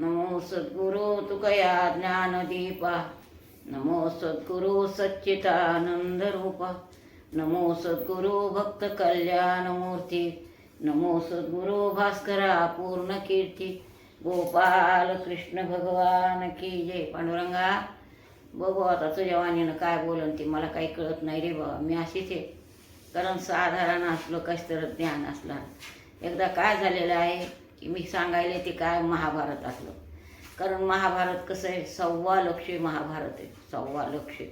नमो सद्गुरु तुकया ज्ञानदीपा। नमो सद्गुरु सच्चिदानंद रूपा नमो सद्गुरु भक्त कल्याणमूर्ती। नमो सद्गुरु भास्करा पूर्ण कीर्ती। गोपाल कृष्ण भगवान की जय। पांडुरंगा बघू आता तुझ्या वाणीनं काय बोलन ते. मला काही कळत नाही रे बाबा. मी अशीच आहे. कारण साधारण असलो कश तर ज्ञान असला. एकदा काय झालेलं आहे? की मी सांगायला ते काय महाभारत असलं. कारण महाभारत कसं आहे? सव्वा लक्ष महाभारत आहे. सव्वा लक्ष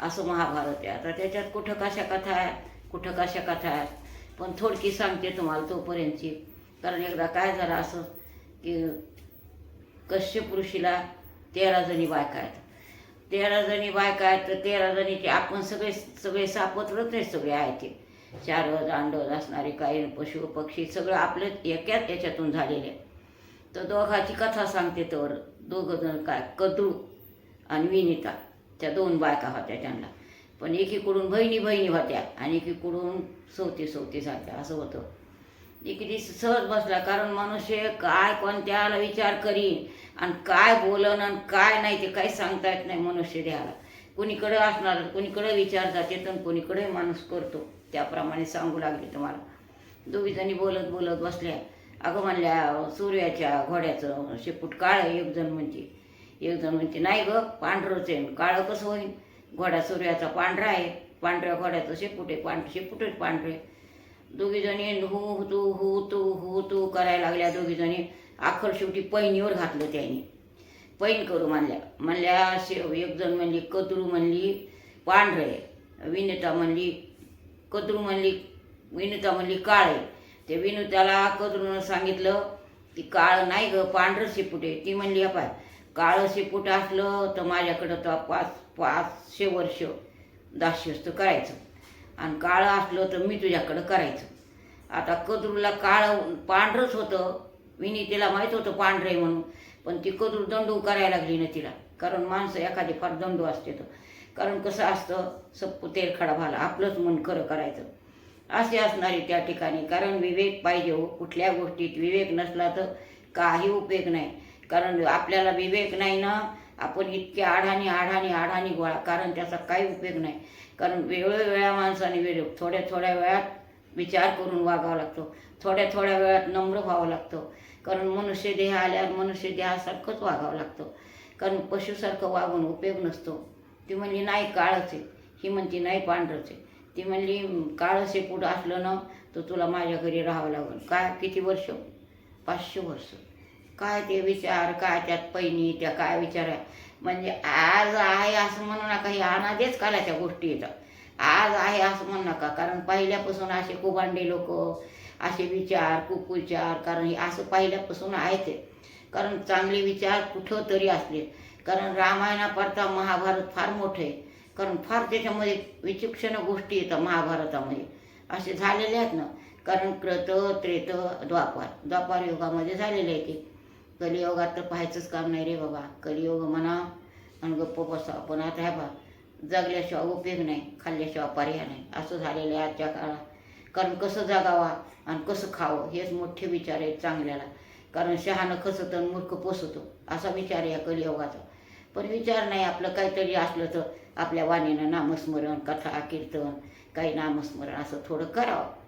असं महाभारत आहे. आता त्याच्यात कुठं कशा कथा आहेत कुठं कशा कथा आहेत? पण थोडकी सांगते तुम्हाला तोपर्यंतची. कारण एकदा काय झालं असं की कश्यप ऋषीला तेरा जणी बायका आहेत. तेरा जणी बायका आहेत तर तेरा जणीचे आपण सगळे सगळे सापत्रच आहे सगळे आहे ते. चार चारवज रोज असणारे काही पशु पक्षी सगळं आपले एकाच याच्यातून झालेले तर दोघाची कथा सांगते तर दोघं जण काय कद्रू आणि विनिता त्या दोन बायका होत्या त्यांना. पण एकीकडून बहिणी बहिणी होत्या आणि एकीकडून सवती सवती झाल्या असं होतं. एकीदी सहज बसला कारण मनुष्य काय कोणत्याला विचार करीन आणि काय बोलन आणि काय नाही ते काही सांगता येत नाही मनुष्य द्यायला कुणीकडे असणार कुणीकडे विचार जाते तर कुणीकडे माणूस करतो. त्याप्रमाणे सांगू लागले तुम्हाला. दोघी जणी बोलत बोलत बसल्या. अगं म्हणल्या सूर्याच्या घोड्याचं शेपूट काळं एक जण म्हणते. एक जण म्हणते नाही गं पांढरंच आहे. काळं कसं होईल? घोडा सूर्याचा पांढरा आहे. पांढऱ्या घोड्याचं शेपूट आहे पांढ शेपूटच पांढरे दोघी जणी हू तू हू तू हू तू करायला लागल्या दोघी जणी आखर शेवटी पैनीवर घातलं त्याने. पैन करू म्हणल्या. म्हणल्या शेव एक जण म्हणली कदरू म्हणली पांढरे विनिता म्हणली कदरू म्हणली विनुता म्हणली काळे ते विनुताला कदरूनं सांगितलं की काळं नाही ग पांढरं शेपूट आहे. ती म्हणली पाय काळं शेपूट असलं तर माझ्याकडं तर पाच पाचशे वर्ष दास्यस्त करायचं. आणि काळं असलं तर मी तुझ्याकडं करायचं. आता कदरूला काळं पांढरंच होतं. विनीतीला माहीत होतं पांढरे आहे म्हणून पण ती कदरू दंडू करायला लागली ना तिला. कारण माणसं एखादी फार दंडू असते तर. कारण कसं असतं सप्पू तेलखडा भाला आपलंच मन खरं करायचं. असे असणारे त्या ठिकाणी कारण विवेक पाहिजे हो कुठल्या गोष्टीत विवेक नसला तर काही उपयोग नाही. कारण आपल्याला विवेक नाही ना आपण इतके आढाणी आढाणी आढाणी गोळा कारण त्याचा काही उपयोग नाही. कारण वेळोवेळा माणसाने वेळ थोड्या थोड्या वेळात विचार करून वागावा लागतो. थोड्या थोड्या वेळात नम्र व्हावं लागतं. कारण मनुष्य देह आल्यावर मनुष्य देहासारखंच वागावं लागतं. कारण पशुसारखं वागून उपयोग नसतो. ती म्हणली नाही काळच आहे. ही म्हणती नाही पांढरच आहे. ती म्हणली काळशी कुठं असलं ना तर तुला माझ्या घरी राहावं लागेल. काय? किती वर्ष? पाचशे वर्ष. काय ते विचार? काय त्यात पैनी? त्या काय विचार? आहे म्हणजे आज आहे असं म्हणू नका हे अनादेच कालाच्या गोष्टी येतात आज आहे असं म्हणू नका कारण पहिल्यापासून असे कुबांडे लोक असे विचार कुकुचार कारण हे असं पहिल्यापासून आहे ते कारण चांगले विचार कुठं तरी असले. कारण रामायणापरता महाभारत फार मोठं. आहे कारण फार त्याच्यामध्ये विचक्षण गोष्टी येतात महाभारतामध्ये. असे झालेले आहेत ना. कारण कृत त्रेत द्वापार. द्वापार युगामध्ये झालेले आहे ते. कलियुगात तर पाहायचंच काम नाही रे बाबा. कलियुग म्हणा आणि गप्प बसा. पण आता ह्या बा जगल्याशिवाय उपयोग नाही. खाल्ल्याशिवाय पर्याय नाही. असं झालेलं आहे आजच्या काळात. कारण कसं जगावा आणि कसं खावं हेच मोठे विचार आहेत चांगल्याला. कारण शहाणं खसतं आणि मूर्ख पोसतो असा विचार या कलियोगाचा. पण विचार नाही आपलं काहीतरी असलं तर आपल्या वाणीनं नामस्मरण कथा कीर्तन काही नामस्मरण असं थोडं करावं.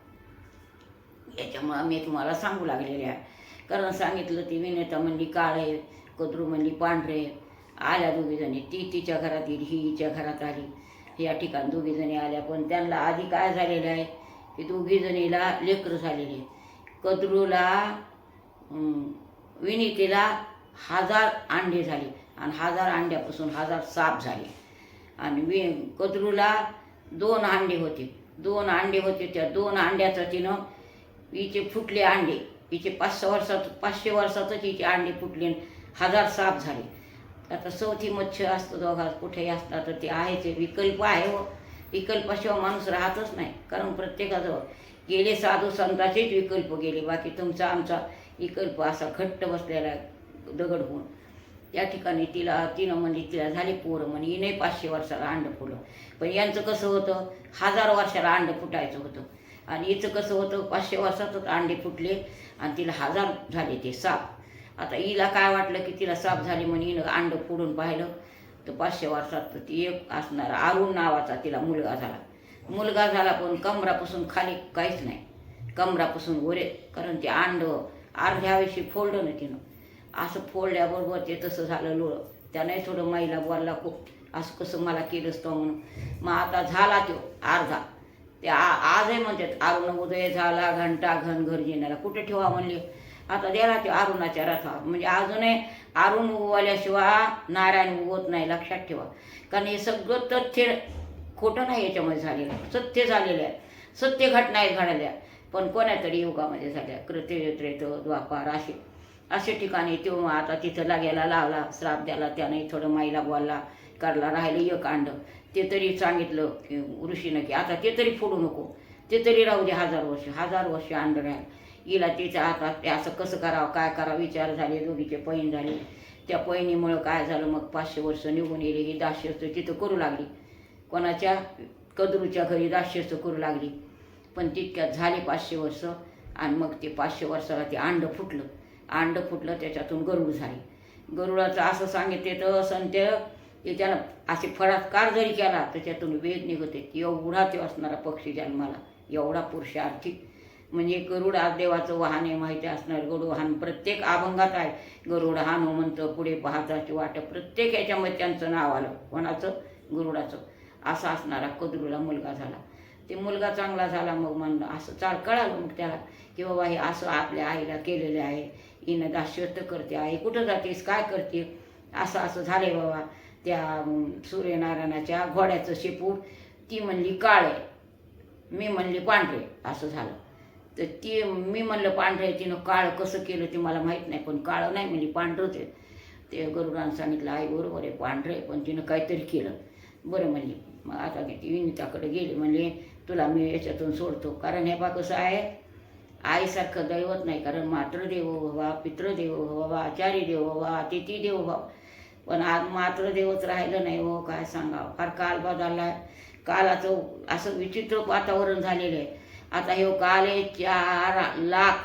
याच्यामुळं मी तुम्हाला सांगू लागलेले आहे कारण सांगितलं ती विनेता म्हणली काळे कद्रू म्हणली पांढरे आल्या दोघीजणी ती तिच्या घरात येईल ही हिच्या घरात आली. या ठिकाणी दोघीजणी आल्या पण त्यांना आधी काय झालेलं आहे? की दोघीजणीला लेकरं झालेली कद्रूला विनीतीला हजार अंडे झाले. आणि हजार अंड्यापासून हजार साप झाले. आणि वि कदरूला दोन अंडे होते. दोन अंडे होते त्या दोन अंड्याचं तिनं हिचे फुटले अंडे. हिचे पाचशे वर्षात पाचशे वर्षातच हिचे अंडे फुटले हजार साप झाले. आता चौथी मच्छ असतं दोघा कुठेही असला तर ते आहेच. ते विकल्प आहे हो. विकल्पाशिवाय माणूस राहतच नाही. कारण प्रत्येकाजवळ गेले साधू संताचेच विकल्प गेले. बाकी तुमचा आमचा विकल्प असा घट्ट बसलेला दगड होऊन. त्या ठिकाणी तिला तिनं म्हणजे तिला झाली पोरं म्हणे हिने पाचशे वर्षाला अंड फुलं पण यांचं कसं होतं हजार वर्षाला अंड फुटायचं होतं. आणि हिचं कसं होतं पाचशे वर्षातच अंडे फुटले आणि तिला हजार झाले ते साप. आता हिला काय वाटलं की तिला साप झाली म्हणून हिनं अंड फोडून पाहिलं. तर पाचशे वर्षात तर ती एक असणारा अरुण नावाचा तिला मुलगा झाला. मुलगा झाला पण कमरापासून खाली काहीच नाही. कमरापासून वरे कारण ते अंड अर्ध्या वेळी फोडलं ना तिनं असं फोडल्याबरोबर ते तसं झालं लोळ. त्याने थोडं माईला बोलला खूप असं कसं मला केलंच तो म्हणून. मग आता झाला तो अर्धा. ते आ आजही म्हणतात अरुण उदय झाला घंटा घन घर जिण्याला कुठे ठेवा म्हणले. आता द्याला ते अरुणाच्या रथावर म्हणजे अजूनही अरुण उगवल्याशिवाय नारायण उगवत नाही लक्षात ठेवा. कारण हे सगळं तथ्य खोटं नाही याच्यामध्ये झालेलं. सत्य झालेलं आहे. सत्य घटना आहेत घडल्या. पण कोणातरी तरी युगामध्ये झाल्या कृत्य त्रेत द्वापार असे असे ठिकाणी तो आता तिथं लागेला लावला श्राप द्याला त्याने थोडं माईला बोलला करला राहिले एक अंड. ते तरी सांगितलं की ऋषीनं की आता ते तरी फोडू नको. ते तरी राहू दे हजार वर्ष हजार वर्ष अंड राहिलं. हिला तिच्या हातात ते असं कसं करावं काय करावं विचार झाले दोघीचे पैन झाले. त्या पैनीमुळं काय झालं मग पाचशे वर्ष निघून गेली ही दास्यस्त तिथं करू लागली. कोणाच्या कदरूच्या घरी दास्यस्त करू लागली. पण तितक्यात झाले पाचशे वर्ष. आणि मग ते पाचशे वर्षाला ते अंड फुटलं. अंड फुटलं त्याच्यातून गरुड झाले. गरुडाचं असं सांगितले तर असं ते त्यानं असे फळात्कार जरी केला त्याच्यातून वेद निघते एवढा ते असणारा पक्षी जन्माला. एवढा पुरुषार्थी म्हणजे गरुड आज देवाचं वाहन आहे माहिती असणार. गरुड वाहन प्रत्येक अभंगात आहे. गरुड हनुमंत पुढे पाहताची वाट. प्रत्येक याच्यामध्ये त्यांचं नाव आलं. कोणाचं? गरुडाचं. असा असणारा कदरूला मुलगा झाला. ते मुलगा चांगला झाला मग म्हणलं असं चाल कळालं मग त्याला की बाबा हे असं आपल्या आईला केलेलं आहे. हिनं दास्यस्त करते आई कुठं जातेस काय करते? असं असं झाले बाबा. त्या सूर्यनारायणाच्या घोड्याचं शेपूट ती म्हणली काळे मी म्हणली पांढरे असं झालं. तर ती मी म्हणलं पांढरे तिनं काळं कसं केलं ते मला माहीत नाही पण काळं नाही म्हणली पांढरंच आहे ते गरुडानं सांगितलं आई बरोबर आहे पांढरे पण तिनं काहीतरी केलं. बरं म्हणली. मग आता ती विनिताकडे गेली म्हणली तुला मी याच्यातून सोडतो. कारण हे बा कसं आहे आईसारखं दैवत नाही. कारण मातृदेव भवा पितृदेव भवा आचारी देव भवा अतिथी देव भाव पण आज मातृदेवच राहिलं नाही हो काय सांगावं? फार काल बदलला कालाचं असं विचित्र वातावरण झालेलं आहे. आता हे काल आहे चार लाख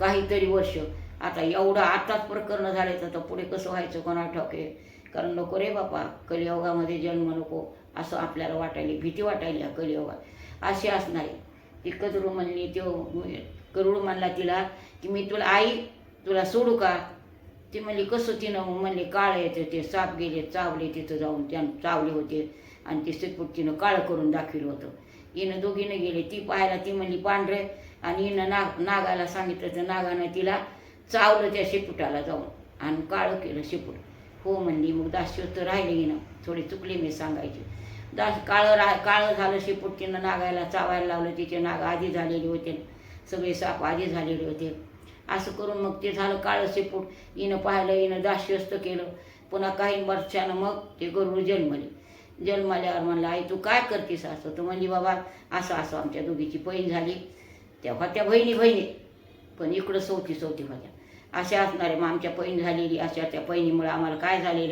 काहीतरी वर्ष. आता एवढं आताच प्रकरण झाले तर पुढे कसं व्हायचं कोणा ठोके कारण नको रे बापा कलियोगामध्ये जन्म नको असं आपल्याला वाटायली भीती वाटायली कलियोगा अशी असणारी ती कचरू म्हणली तो करुड म्हणला तिला की मी तुला आई तुला सोडू का? ती म्हणली कसं तिनं? म्हणले काळ येते ते साप गेले चावले तिथं जाऊन त्यानं चावले होते. आणि ते शेपूट तिनं काळं करून दाखवलं होतं. हिनं दोघीनं गेले ती पाहायला ती म्हणली पांढरे. आणि हिनं नाग नागाला सांगितलं तर नागानं तिला चावलं त्या शेपुटाला जाऊन. आणि काळं केलं शेपूट हो म्हणली मग दास्योत्त राहिले हिनं. थोडी चुकली मी सांगायची. दास काळं रा काळं झालं शेपूट तिनं नागायला चावायला लावलं तिचे नाग आधी झालेले होते. सगळे साप आधी झालेले होते. असं करून मग ते झालं काळं शेपूट. हिनं पाहिलं हिनं दास्यस्त केलं. पुन्हा काही वर्षानं मग ते गरुड जन्मले. जन्माल्यावर म्हणलं आई तू काय करतेस असं? तर म्हणली बाबा असं असं आमच्या दोघीची बहीण झाली. तेव्हा त्या बहिणी बहिणी. पण इकडं सवती सवती माझ्या अशा असणारे मग आमच्या पैन झालेली अशा त्या पैनीमुळे आम्हाला काय झालेलं?